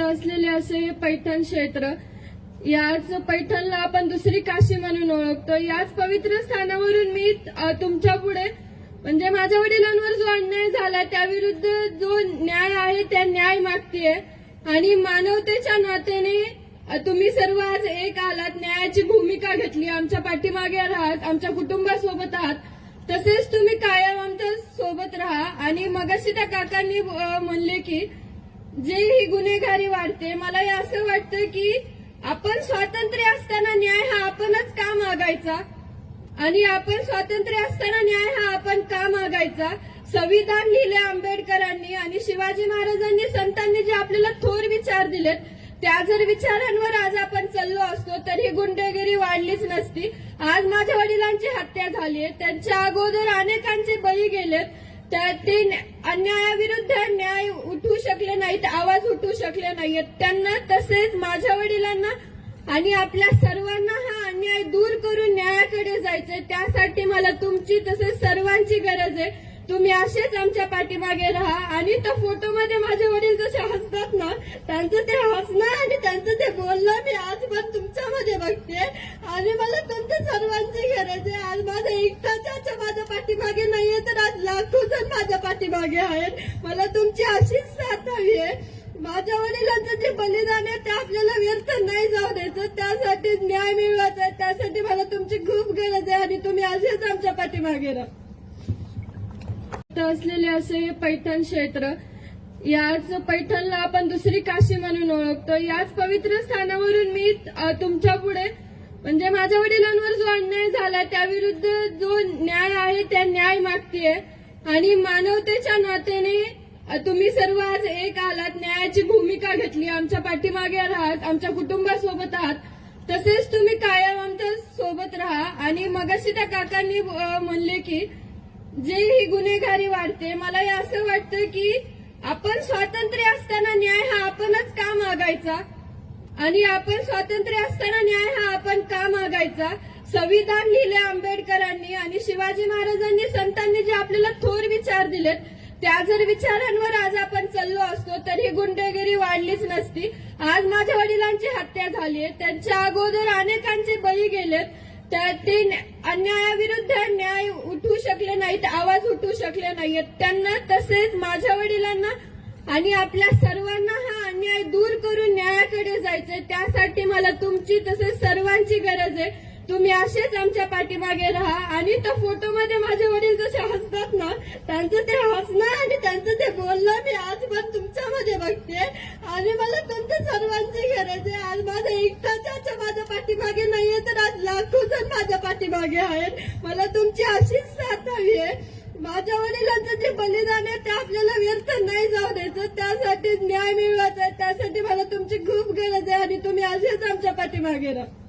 असलेले असे हे पैठण क्षेत्र याच पैठणला आपण दुसरी काशी म्हणून ओळखतो. याच पवित्र स्थानावरून मी तुमच्यापुढे म्हणजे माझ्या वडिलांवर जो अन्याय झाला त्याविरुद्ध जो न्याय आहे त्या न्याय मागतीये. आणि मानवतेच्या नात्याने तुम्ही सर्व आज एक आलात न्यायाची भूमिका घेतली आमच्या पाठीमागे आहात आमच्या कुटुंबासोबत आहात. तसेच तुम्ही कायम आमच्यासोबत राहा. आणि मगाशी त्या काकांनी म्हणले की जे ही गुन्हेगारी वाढते मला हे असं वाटतं की आपण स्वातंत्र्य असताना न्याय हा आपणच का मागायचा? आणि आपण स्वातंत्र्य असताना न्याय हा आपण का मागायचा? संविधान लिहिले आंबेडकरांनी आणि शिवाजी महाराजांनी संतांनी जे आपल्याला थोर विचार दिलेत त्या जर विचारांवर आज आपण चाललो असतो तर ही गुंडेगिरी वाढलीच नसती. आज माझ्या वडिलांची हत्या झाली आहे त्यांच्या अगोदर अनेकांचे बळी गेलेत त्या ते अन्यायाविरुद्ध न्याय उठू शकले नाहीत आवाज उठू शकले नाहीत त्यांना तसेच माझ्या वडिलांना आणि आपल्या सर्वांना हा अन्याय दूर करून न्यायाकडे जायचंय. त्यासाठी मला तुमची तसेच सर्वांची गरज आहे. तुम्ही असेच आमच्या पाठीमागे राहा आणि त्या फोटोमध्ये माझे वडील जसे हसतात ना त्यांचं ते हसणं आणि त्यांचं ते बोलणं मी आज पण तुमच्यामध्ये बघते. आणि मला तुमच्या सर्वांची गरज आहे. आज माझा एकटाच माझ्या पाठीमागे नाहीये तर आज लाखो जण माझ्या पाठीमागे आहेत. मला तुमची अशी साथ हवी आहे माझ्या वडिलांचं जे बलिदान आहे ते आपल्याला व्यर्थ नाही जाऊ द्यायचं त्यासाठी न्याय मिळवायचा आहे त्यासाठी मला तुमची खूप गरज आहे आणि तुम्ही असेच आमच्या पाठीमागे राहा. असलेले असे हे पैठण क्षेत्र याच पैठणला आपण दुसरी काशी म्हणून ओळखतो. याच पवित्र स्थानावरून मी तुमच्यापुढे म्हणजे माझ्या वडिलांवर जो अन्याय झाला त्याविरुद्ध जो न्याय आहे त्या न्याय मागतीये. आणि मानवतेच्या नात्याने तुम्ही सर्व आज एक आलात. न्यायाची भूमिका घेतली. आमच्या पाठीमागे आहात आमच्या कुटुंबासोबत आहात. तसेच तुम्ही कायम आमच्यासोबत राहा. आणि मगाशी त्या काकांनी म्हणले की जे ही गुन्हेगारी वाढते मला हे असं वाटतं की आपण स्वातंत्र्य असताना न्याय हा आपणच का मागायचा? आणि आपण स्वातंत्र्य असताना न्याय हा आपण का मागायचा? संविधान लिहिले आंबेडकरांनी आणि शिवाजी महाराजांनी संतांनी जे आपल्याला थोर विचार दिलेत त्या जर विचारांवर आज आपण चाललो असतो तर ही गुंडेगिरी वाढलीच नसती. आज माझ्या वडिलांची हत्या झाली आहे. त्यांच्या अगोदर अनेकांचे बळी गेलेत. तर ते अन्यायाविरुद्ध न्याय उठू शकले नाहीत आवाज उठू शकले नाहीत त्यांना तसेच माझ्या वडिलांना आणि आपल्या सर्वांना हा अन्याय दूर करून न्यायाकडे जायचंय. त्यासाठी मला तुमची तसेच सर्वांची गरज आहे. तुम्ही असेच आमच्या पाठीमागे राहा आणि त्या फोटोमध्ये माझे वडील जसे हसतात ना त्यांचं ते हसणं आणि त्यांचं ते बोलणं मी आज पण तुमच्यामध्ये बघते. आणि मला तुमच्या सर्वांची गरज आहे. आज माझा एकटाच्या माझ्या पाठीमागे नाहीये तर आज लाखो जण माझ्या पाठीमागे आहेत. मला तुमची अशीच साथ हवी आहे. माझ्या वडिलांचं जे बलिदान आहे ते आपल्याला व्यर्थ नाही जाऊ द्यायचं. त्यासाठी न्याय मिळवायचा आहे. त्यासाठी मला तुमची खूप गरज आहे आणि तुम्ही असेच आमच्या पाठीमागे राहा.